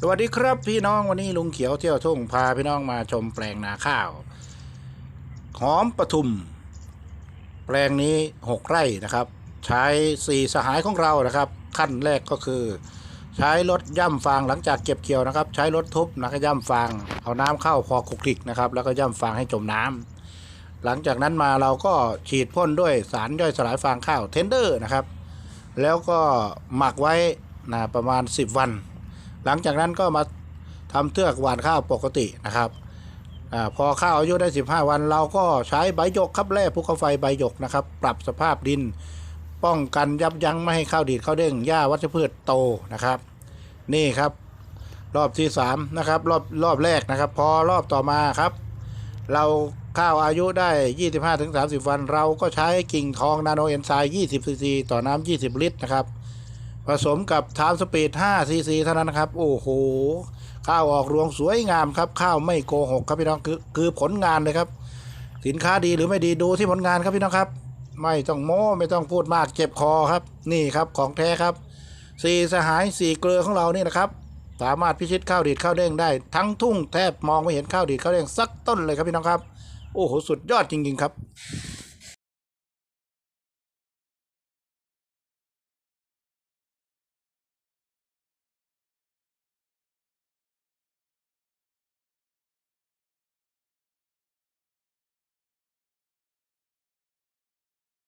สวัสดีครับพี่น้องวันนี้ลุงเขียวเที่ยวทุ่งพาพี่น้องมาชมแปลงนาข้าว หอมปทุม แปลงนี้หกไร่นะครับ ใช้สี่สหายของเรานะครับ ขั้นแรกก็คือ ใช้รถย่ำฟางหลังจากเก็บเกี่ยวนะครับ ใช้รถทุบนะครับย่ำฟาง เอาน้ำเข้าพอคลุกคลิกนะครับ แล้วก็ย่ำฟางให้จมน้ำหลังจากนั้นมาเราก็ฉีดพ่นด้วยสารย่อยสลายฟางข้าวเทนเดอร์นะครับ แล้วก็หมักไว้นะประมาณ 10 วัน หลังจากนั้นก็มาทำเทือกหว่านข้าวปกตินะครับอพอข้าวอายุได้ 15 วัน เราก็ใช้ใบหยกครับแร่ภูเขาไฟใบหยกนะครับ ปรับสภาพดิน ป้องกันยับยั้งไม่ให้ข้าวดีดข้าวเด้งหญ้าวัชพืชโตนะครับ นี่ครับ รอบที่3นะครับรอบรอบแรกนะครับ พอรอบต่อมาครับ เราข้าวอายุได้ 25-30 วัน เราก็ใช้กิ่งทองนาโนเอนไซม์20ซีซีต่อน้ำ20 ลิตรนะครับ ผสมกับไทม์สปีด5ซีซีเท่านั้นนะครับ โอ้โห ข้าวออกรวงสวยงามครับ ข้าวไม่โกหกครับพี่น้องคือคือผลงานเลยครับ สินค้าดีหรือไม่ดีดูที่ผลงานครับพี่น้องครับ ไม่ต้องโม้ไม่ต้องพูดมากเจ็บคอครับ นี่ครับของแท้ครับสี่สหายสี่เกลือของเรานี่นะครับ สามารถพิชิตข้าวดีดข้าวเด้งได้ทั้งทุ่งแทบมองไม่เห็นข้าวดีดข้าวเด้งสักต้นเลยครับพี่น้องครับ โอ้โหสุดยอดจริง ๆ ครับ